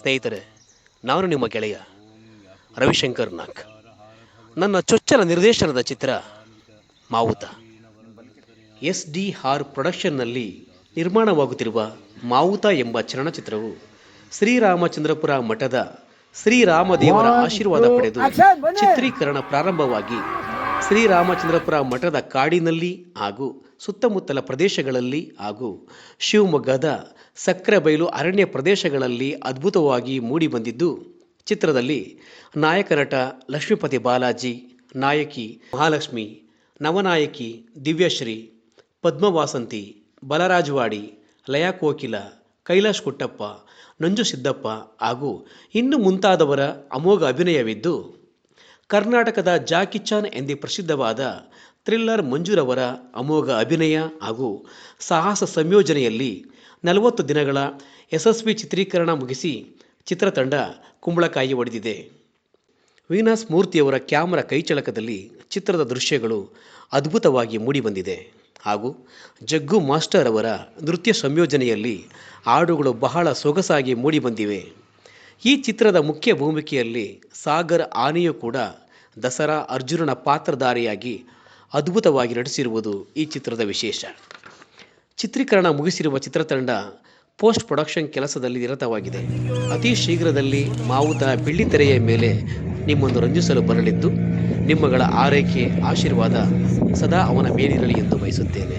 ಸ್ನೇಹಿತರೆ ನಾನು ನಿಮ್ಮ ಗೆಳೆಯ ರವಿಶಂಕರ್ ನಾಕ್ ನನ್ನ ಚೊಚ್ಚಲ ನಿರ್ದೇಶನದ ಚಿತ್ರ ಮಾವುತ. ಎಸ್ ಡಿ ಆರ್ ಪ್ರೊಡಕ್ಷನ್ನಲ್ಲಿ ನಿರ್ಮಾಣವಾಗುತ್ತಿರುವ ಮಾವುತ ಎಂಬ ಚಲನಚಿತ್ರವು ಶ್ರೀರಾಮಚಂದ್ರಪುರ ಮಠದ ಶ್ರೀರಾಮದೇವರ ಆಶೀರ್ವಾದ ಪಡೆದು ಚಿತ್ರೀಕರಣ ಪ್ರಾರಂಭವಾಗಿ ಶ್ರೀರಾಮಚಂದ್ರಪುರ ಮಠದ ಕಾಡಿನಲ್ಲಿ ಹಾಗೂ ಸುತ್ತಮುತ್ತಲ ಪ್ರದೇಶಗಳಲ್ಲಿ ಹಾಗೂ ಶಿವಮೊಗ್ಗದ ಸಕ್ಕರೆಬೈಲು ಅರಣ್ಯ ಪ್ರದೇಶಗಳಲ್ಲಿ ಅದ್ಭುತವಾಗಿ ಮೂಡಿಬಂದಿದ್ದು ಚಿತ್ರದಲ್ಲಿ ನಾಯಕ ನಟ ಲಕ್ಷ್ಮೀಪತಿ ಬಾಲಾಜಿ, ನಾಯಕಿ ಮಹಾಲಕ್ಷ್ಮಿ, ನವನಾಯಕಿ ದಿವ್ಯಶ್ರೀ, ಪದ್ಮವಾಸಂತಿ, ಬಲರಾಜವಾಡಿ, ಲಯಾ ಕೋಕಿಲ, ಕೈಲಾಶ್ ಕುಟ್ಟಪ್ಪ, ನಂಜು ಸಿದ್ದಪ್ಪ ಹಾಗೂ ಇನ್ನು ಮುಂತಾದವರ ಅಮೋಘ ಅಭಿನಯವಿದ್ದು, ಕರ್ನಾಟಕದ ಜಾಕಿಚಾನ್ ಎಂದೇ ಪ್ರಸಿದ್ಧವಾದ ಥ್ರಿಲ್ಲರ್ ಮಂಜುರವರ ಅಮೋಘ ಅಭಿನಯ ಹಾಗೂ ಸಾಹಸ ಸಂಯೋಜನೆಯಲ್ಲಿ ನಲವತ್ತು ದಿನಗಳ ಯಶಸ್ವಿ ಚಿತ್ರೀಕರಣ ಮುಗಿಸಿ ಚಿತ್ರತಂಡ ಕುಂಬಳಕಾಯಿ ಒಡೆದಿದೆ. ವೀನಸ್ ಮೂರ್ತಿಯವರ ಕ್ಯಾಮರಾ ಕೈಚಳಕದಲ್ಲಿ ಚಿತ್ರದ ದೃಶ್ಯಗಳು ಅದ್ಭುತವಾಗಿ ಮೂಡಿಬಂದಿದೆ ಹಾಗೂ ಜಗ್ಗು ಮಾಸ್ಟರ್ ಅವರ ನೃತ್ಯ ಸಂಯೋಜನೆಯಲ್ಲಿ ಹಾಡುಗಳು ಬಹಳ ಸೊಗಸಾಗಿ ಮೂಡಿಬಂದಿವೆ. ಈ ಚಿತ್ರದ ಮುಖ್ಯ ಭೂಮಿಕೆಯಲ್ಲಿ ಸಾಗರ್ ಆನೆಯೂ ಕೂಡ ದಸರಾ ಅರ್ಜುನನ ಪಾತ್ರಧಾರಿಯಾಗಿ ಅದ್ಭುತವಾಗಿ ನಟಿಸಿರುವುದು ಈ ಚಿತ್ರದ ವಿಶೇಷ. ಚಿತ್ರೀಕರಣ ಮುಗಿಸಿರುವ ಚಿತ್ರತಂಡ ಪೋಸ್ಟ್ ಪ್ರೊಡಕ್ಷನ್ ಕೆಲಸದಲ್ಲಿ ನಿರತವಾಗಿದೆ. ಅತಿ ಶೀಘ್ರದಲ್ಲಿ ಮಾವುತ ಬೆಳ್ಳಿತೆರೆಯ ಮೇಲೆ ನಿಮ್ಮನ್ನು ರಂಜಿಸಲು ಬರಲಿದ್ದು, ನಿಮ್ಮಗಳ ಆರೈಕೆ, ಆಶೀರ್ವಾದ ಸದಾ ಅವನ ಮೇಲಿರಲಿ ಎಂದು ಬಯಸುತ್ತೇನೆ.